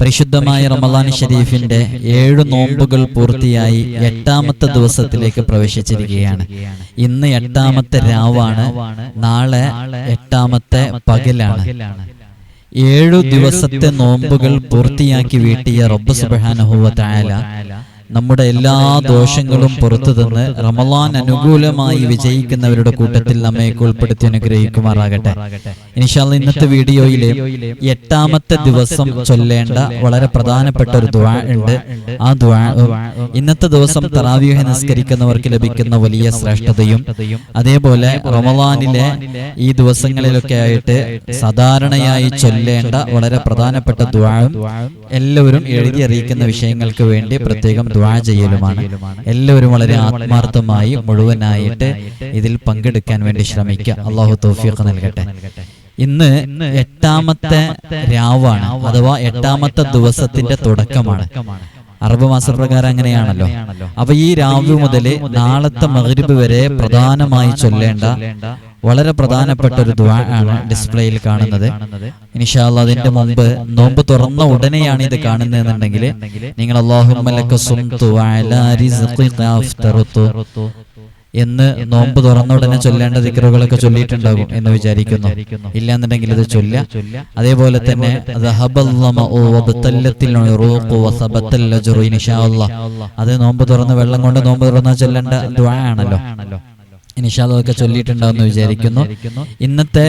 പരിശുദ്ധമായ റമലാൻ ഷരീഫിന്റെ ഏഴു നോമ്പുകൾ പൂർത്തിയായി എട്ടാമത്തെ ദിവസത്തിലേക്ക് പ്രവേശിച്ചിരിക്കുകയാണ്. ഇന്ന് എട്ടാമത്തെ രാവാണ്. നാളെ എട്ടാമത്തെ പകലാണ്. ഏഴു ദിവസത്തെ നോമ്പുകൾ പൂർത്തിയാക്കി വീട്ടിയ റബ്ബ് സുബ്ഹാനഹു വ തആല. നമ്മുടെ എല്ലാ ദോഷങ്ങളും പുറത്തു തന്ന് റമലാൻ അനുകൂലമായി വിജയിക്കുന്നവരുടെ കൂട്ടത്തിൽ നമ്മയൊക്കെ ഉൾപ്പെടുത്തി അനുഗ്രഹിക്കുമാറാകട്ടെ. ഇനിഷാൽ ഇന്നത്തെ വീഡിയോയിലെ എട്ടാമത്തെ ദിവസം ചൊല്ലേണ്ട വളരെ പ്രധാനപ്പെട്ട ഒരു ദ്വാ ഉണ്ട്. ആ ദ്വാ ഇന്നത്തെ ദിവസം തറാവ്യൂഹ നിസ്കരിക്കുന്നവർക്ക് ലഭിക്കുന്ന വലിയ ശ്രേഷ്ഠതയും അതേപോലെ റമലാനിലെ ഈ ദിവസങ്ങളിലൊക്കെ ആയിട്ട് സാധാരണയായി ചൊല്ലേണ്ട വളരെ പ്രധാനപ്പെട്ട ദ്വാ എല്ലാവരും എഴുതി അറിയിക്കുന്ന വിഷയങ്ങൾക്ക് വേണ്ടി പ്രത്യേകം ദ്വാ ചെയ്യലുമാണ്. എല്ലാവരും വളരെ ആത്മാർത്ഥമായി മുഴുവനായിട്ട് ഇതിൽ പങ്കെടുക്കാൻ വേണ്ടി ശ്രമിക്കുക. അള്ളാഹു തോഫിയൊക്കെ നൽകട്ടെ. ഇന്ന് എട്ടാമത്തെ രാവാണ് അഥവാ എട്ടാമത്തെ ദിവസത്തിന്റെ തുടക്കമാണ്. അറബ് മാസപ്രകാരം അങ്ങനെയാണല്ലോ. അപ്പൊ ഈ രാവ് മുതൽ നാളത്തെ മകരിബ് വരെ പ്രധാനമായി ചൊല്ലേണ്ട വളരെ പ്രധാനപ്പെട്ട ഒരു ദ്വാ ആണ് ഡിസ്പ്ലേയിൽ കാണുന്നത്. ഇനിഷാല്ല അതിന്റെ മുമ്പ് നോമ്പ് തുറന്ന ഉടനെയാണ് ഇത് കാണുന്നതെന്നുണ്ടെങ്കിൽ നിങ്ങൾ അള്ളാഹു എന്ന് നോമ്പ് തുറന്ന ഉടനെ ചൊല്ലേണ്ട ദിക്കറുകളൊക്കെ ചൊല്ലിയിട്ടുണ്ടാകും എന്ന് വിചാരിക്കുന്നു. ഇല്ല എന്നുണ്ടെങ്കിൽ ഇത് ചൊല്ല. അതേപോലെ തന്നെ അത് നോമ്പ് തുറന്ന് വെള്ളം കൊണ്ട് നോമ്പ് തുറന്ന ചൊല്ലേണ്ട ദ്വാണല്ലോ ഇനിഷാദൊക്കെ ചൊല്ലിയിട്ടുണ്ടാവുമെന്ന് വിചാരിക്കുന്നു. ഇന്നത്തെ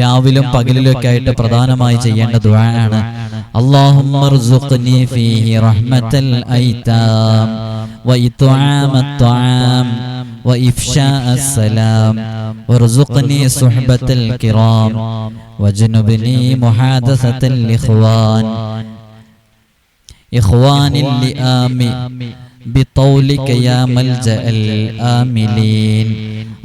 രാവിലും പകലിലും ഒക്കെ ആയിട്ട് പ്രധാനമായി ചെയ്യേണ്ട ദുആണ് അല്ലാഹുമ്മർസുഖ്നി وإفشاء السلام. وارزقني صحبة الكرام. وجنبني محادثة الإخوان. إخوان اللئام. بطولك يا ملجأ الآملين.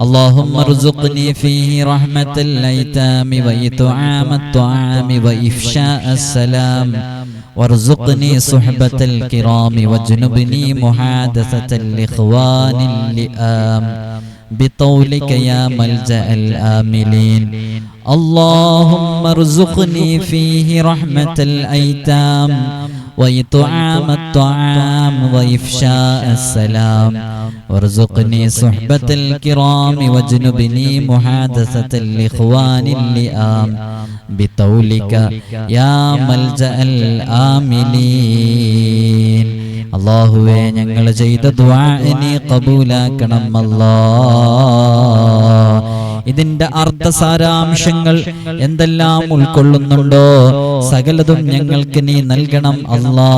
اللهم ارزقني فيه رحمة الأيتام وإطعام الطعام وإفشاء السلام. وارزقني صحبة الكرام واجنبني محادثة الإخوان اللئام بطولك يا ملجأ الآملين. اللهم ارزقني فيه رحمة الأيتام. وإطعام الطعام وإفشاء السلام وارزقني صحبة الكرام واجنبني محادثة الإخوان اللئام بطولك يا ملجأ الآملين അള്ളാഹുവെ ഞങ്ങൾ ചെയ്ത ദ്വാ ഇനി കബൂലാക്കണം അല്ലാ ഇതിന്റെ അർത്ഥസാരാംശങ്ങൾ എന്തെല്ലാം ഉൾക്കൊള്ളുന്നുണ്ടോ? സകലതും ഞങ്ങൾക്ക് നീ നൽകണം അല്ലാ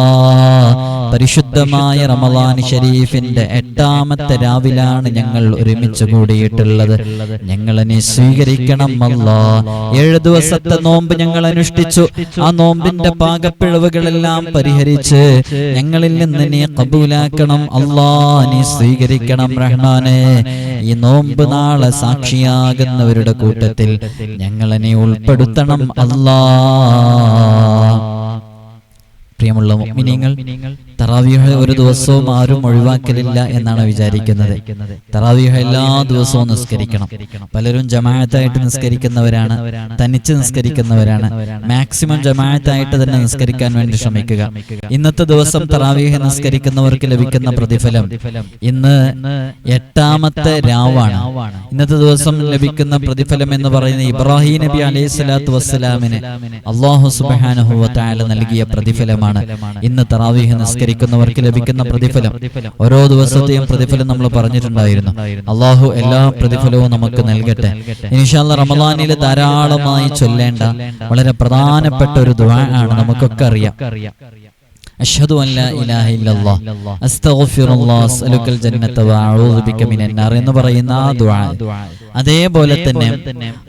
പരിശുദ്ധമായ റമലാൻ ഷരീഫിന്റെ എട്ടാമത്തെ രാവിലാണ് ഞങ്ങൾ ഒരുമിച്ച് കൂടിയിട്ടുള്ളത്. ഞങ്ങളെ സ്വീകരിക്കണം അല്ലാ. ഏഴ് ദിവസത്തെ നോമ്പ് ഞങ്ങൾ അനുഷ്ഠിച്ചു. ആ നോമ്പിന്റെ പാകപ്പിഴവുകളെല്ലാം പരിഹരിച്ച് ഞങ്ങളിൽ നിന്ന് നീ കബൂലാക്കണം. അല്ലാ നീ സ്വീകരിക്കണം റഹ്മാനെ. ഈ നോമ്പ് നാളെ സാക്ഷിയാകുന്നവരുടെ കൂട്ടത്തിൽ ഞങ്ങളെ ഉൾപ്പെടുത്തണം. അല്ലാ. പ്രിയമുള്ള മുഅ്മിനീങ്ങൾ തറാവീഹ് ഒരു ദിവസവും ആരും ഒഴിവാക്കലില്ല എന്നാണ് വിചാരിക്കുന്നത്. തറാവീഹ് എല്ലാ ദിവസവും നിസ്കരിക്കണം. പലരും ജമാഅത്തായിട്ട് നിസ്കരിക്കുന്നവരാണ് തനിച്ച് നിസ്കരിക്കുന്നവരാണ്. മാക്സിമം ജമാഅത്തായിട്ട് തന്നെ നിസ്കരിക്കാൻ വേണ്ടി ശ്രമിക്കുക. ഇന്നത്തെ ദിവസം തറാവീഹ് നിസ്കരിക്കുന്നവർക്ക് ലഭിക്കുന്ന പ്രതിഫലം ഇന്ന് എട്ടാമത്തെ രാവാണ്. ഇന്നത്തെ ദിവസം ലഭിക്കുന്ന പ്രതിഫലം എന്ന് പറയുന്ന ഇബ്രാഹിം നബി അലൈഹി സ്വലാത്തു വസ്സലാമിന് അള്ളാഹു സുബാനഹു നൽകിയ പ്രതിഫലമാണ്. ഇന്ന് തറാവീഹ് നിസ്കരിക്കുന്നവർക്ക് ലഭിക്കുന്ന പ്രതിഫലം. ഓരോ ദിവസത്തെയും പ്രതിഫലം നമ്മൾ പറഞ്ഞിട്ടുണ്ടായിരുന്നു. അള്ളാഹു എല്ലാ പ്രതിഫലവും നമുക്ക് നൽകട്ടെ. ഇനിഷാൽ റമദാനിൽ ധാരാളമായി ചൊല്ലേണ്ട വളരെ പ്രധാനപ്പെട്ട ഒരു ദ്വാ ആണ് നമുക്കൊക്കെ അറിയാം. അഷ്ഹദു അൻ ലാ ഇലാഹ ഇല്ലല്ലാഹ് അസ്തഗ്ഫിറുല്ലാഹ് അസ്അലുക്കൽ ജന്നത്ത വ അഊദു ബിക മിനൻ നാർ എന്ന് പറയുന്ന ആ ദുആ. അതേപോലെ തന്നെ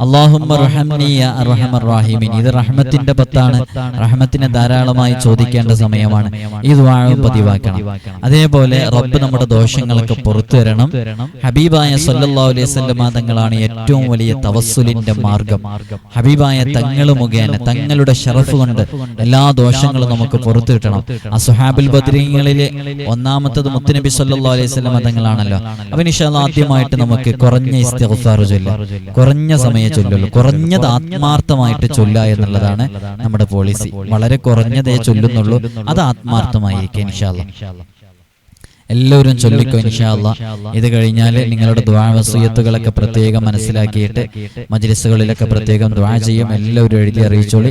അല്ലാഹുമ്മ റഹംനി യാ അർഹമർ റഹീമീൻ. ഇത് റഹ്മത്തിന്റെ പത്താണ്. റഹ്മത്തിനെ ധാരാളമായി ചോദിക്കേണ്ട സമയമാണ്. ഈ ദുആവും പതിവാക്കണം അതേപോലെ റബ്ബ് നമ്മുടെ ദോഷങ്ങളൊക്കെ പുറത്തു തരണം ഹബീബായ സല്ലല്ലാഹു അലൈഹി വസല്ലം തങ്ങളാണ് ഏറ്റവും വലിയ തവസ്സുലിന്റെ മാർഗം. ഹബീബായ തങ്ങൾ മുഖേന തങ്ങളുടെ ഷറഫ് കൊണ്ട് എല്ലാ ദോഷങ്ങളും നമുക്ക് പുറത്തു കിട്ടണം അസുഹാബുൽ ബദ്രീങ്ങളിൽ ഒന്നാമത്തത് മുത്തുനബി സല്ലാ അലൈഹി വസല്ലം മതങ്ങളാണല്ലോ അപ്പൊ ഇൻഷാല്ലാ ആദ്യമായിട്ട് നമുക്ക് കുറഞ്ഞ ഇസ്തിഗ്ഫാർ ചൊല്ല കുറഞ്ഞ സമയം ചൊല്ലുള്ളൂ കുറഞ്ഞത് ആത്മാർത്ഥമായിട്ട് ചൊല്ല എന്നുള്ളതാണ് നമ്മുടെ പോളിസി വളരെ കുറഞ്ഞതേ ചൊല്ലുന്നുള്ളൂ. അത് ആത്മാർത്ഥമായിരിക്കും ഇൻഷാല്ലാ എല്ലാവരും ചൊല്ലിക്കോ ഇൻഷാല്ല ഇത് കഴിഞ്ഞാൽ നിങ്ങളുടെ ദ്വാവസീയത്തുകളൊക്കെ പ്രത്യേകം മനസ്സിലാക്കിയിട്ട് മജ്ലിസുകളിലൊക്കെ പ്രത്യേകം ദ്വാ ചെയ്യും. എല്ലാവരും എഴുതി അറിയിച്ചോളി.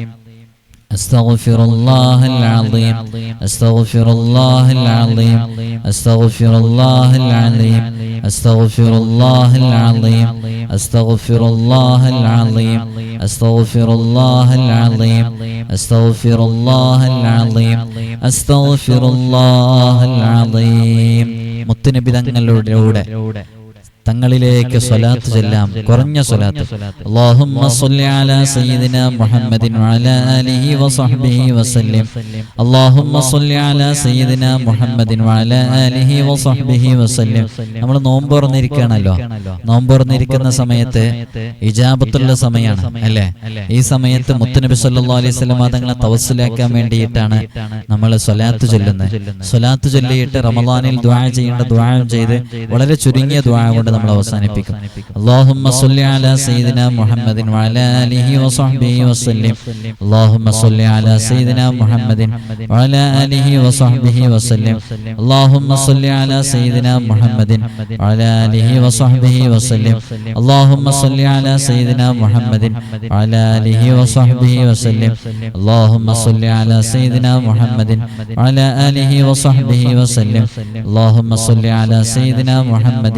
أستغفر الله العظيم أستغفر الله العظيم أستغفر الله العظيم أستغفر الله العظيم أستغفر الله العظيم أستغفر الله العظيم أستغفر الله العظيم أستغفر الله العظيم മുത്തുനബി തങ്ങളുടെ തങ്ങളിലേക്ക് സ്വലാത്ത് ചെല്ലാം. കുറഞ്ഞ സ്വലാത്ത്. അല്ലാഹുമ്മ അലാ സയ്യിദിന മുഹമ്മദിൻ വഅലാ ആലിഹി വസഹ്ബിഹി വസല്ലം. അല്ലാഹുമ്മ അലാ സയ്യിദിന മുഹമ്മദിൻ വഅലാ ആലിഹി വസഹ്ബിഹി വസല്ലം. നമ്മൾ നോമ്പ് തുറന്നിരിക്കുകയാണല്ലോ നോമ്പ് തുറന്നിരിക്കുന്ന സമയത്ത് ഇജാബത്തുള്ള സമയമാണ്. അല്ലേ? ഈ സമയത്ത് മുത്തുനബി സല്ലല്ലാഹു അലൈഹി വസല്ലം തങ്ങളെ തവസിലാക്കാൻ വേണ്ടിയിട്ടാണ് നമ്മൾ സ്വലാത്ത് ചൊല്ലുന്നത്. സ്വലാത്ത് ചൊല്ലിയിട്ട് റമദാനിൽ ദുആ ചെയ്യേണ്ട ദുആയും ചെയ്ത് വളരെ ചുരുങ്ങിയ ദുആ കൊണ്ട് കൊണ്ട് നമ്മൾ അവസാനിപ്പിക്കും. اللهم صل على سيدنا محمد وعلى آله وصحبه وسلم اللهم صل على سيدنا محمد وعلى آله وصحبه وسلم اللهم صل على سيدنا محمد وعلى آله وصحبه وسلم اللهم صل على سيدنا محمد وعلى آله وصحبه وسلم اللهم صل على سيدنا محمد وعلى آله وصحبه وسلم اللهم صل على سيدنا محمد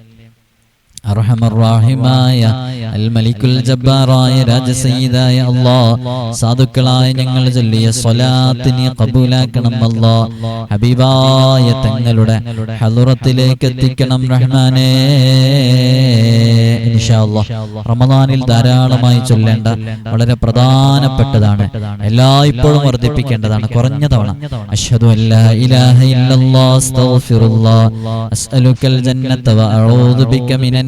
അർഹമറാഹിമായ അൽ മലിക്കുൽ ജബ്ബാറായ രാജസയ്യിദായ അല്ലാ സാധുക്കളായ ഞങ്ങൾ ചൊല്ലിയ സ്വലാത്തിനെ കബൂലാക്കണം അല്ലാ ഹബീബായ തങ്ങളുടെ ഹലുറത്തിലേക്ക് എത്തിക്കണം റഹ്മാനേ. റമദാനിൽ ധാരാളമായി ചൊല്ലേണ്ട വളരെ പ്രധാനപ്പെട്ടതാണ്. എല്ലായ്പ്പോഴും വർദ്ധിപ്പിക്കേണ്ടതാണ്. കുറഞ്ഞ തവണ അഷ്ഹദു അല്ലാ ഇലാഹ ഇല്ലല്ലാഹ് അസ്തഗ്ഫിറുല്ലാഹ് അസ്അലുക്കൽ ജന്നത വഅഊദു ബിക മിനൻ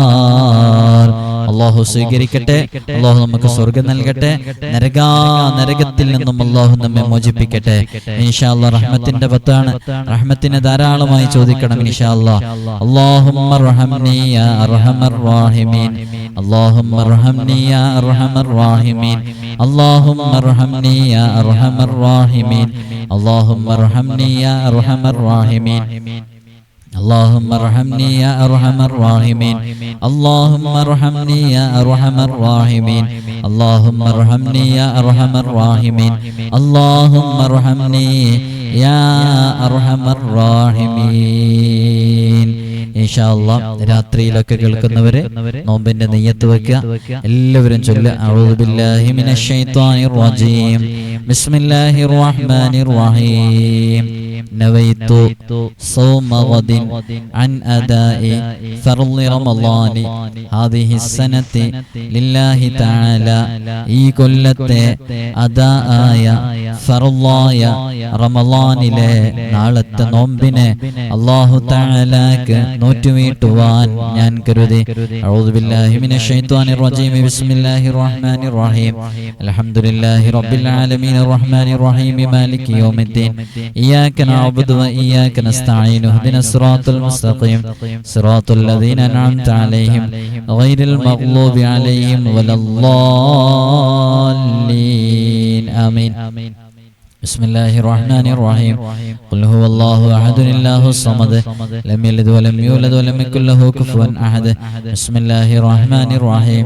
അള്ളാഹു സ്വീകരിക്കട്ടെ അള്ളാഹു നമുക്ക് സ്വർഗം നൽകട്ടെ നരകാ നരകത്തിൽ നിന്നും അള്ളാഹു നമ്മെ മോചിപ്പിക്കട്ടെ ഇൻഷാല്ല റഹ്മത്തിന്റെ പത്താണ് റഹ്മത്തിനെ ധാരാളമായി ചോദിക്കണം ഇൻഷാല്ല അള്ളാഹുമ്മ റഹംനി യാ അർഹമർ റാഹിമീൻ اللهم ارحمني يا ارحم الراحمين اللهم ارحمني يا ارحم الراحمين اللهم ارحمني يا ارحم الراحمين اللهم ارحمني يا ارحم الراحمين اللهم ارحمني يا ارحم الراحمين اللهم ارحمني يا ارحم الراحمين اللهم ارحمني يا ارحم الراحمين ഇൻഷാല്ലാ രാത്രിയിലൊക്കെ കേൾക്കുന്നവര് നോമ്പിന്റെ നെയ്യത്ത് വെക്കുക എല്ലാവരും ചൊല്ലുക അഊദു ബില്ലാഹി മിനശ് ശൈത്വാനിർ റജീം ബിസ്മില്ലാഹിർ റഹ്മാനിർ റഹീം نويت صوم غد عن أداء فرض رمضان هذه السنة لله تعالى ഈ കൊല്ലത്തെ അദാ ആയ ഫറുള്ളായ റമളാനിലെ നാളത്തെ നോമ്പിനെ അല്ലാഹു തആലാക്ക് നോറ്റുവീട്ടുവാൻ ഞാൻ കരുതി അഊദു ബില്ലാഹി മിനശ് ശൈത്വാനിർ റജീം ബിസ്മില്ലാഹിർ റഹ്മാനിർ റഹീം അൽഹംദുലില്ലാഹി റബ്ബിൽ ആലമീൻ റഹ്മാനിർ റഹീം മാലികി യൗമിദ്ദീൻ ഇയ്യാക نعبد وإياك نستعين اهدنا الصراط المستقيم صراط الذين أنعمت عليهم غير المغلوب عليهم ولا الضالين آمين بسم الله الرحمن الرحيم قل هو الله احد الله الصمد لم يلد ولم يولد ولم يكن له كفوا احد بسم الله الرحمن الرحيم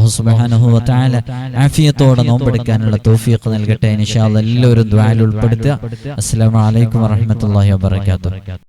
അള്ളാഹു സുബ്ഹാനഹു വതആല ആഫിയത്തോടെ നോമ്പെടുക്കാനുള്ള തൗഫീഖ് നൽകട്ടെ അല്ലാഹ്. എല്ലാവരും ദ്വാൽ ഉൾപ്പെടുത്തുക. അസ്സലാമു അലൈക്കും വാത്തു വബറകാതുഹു.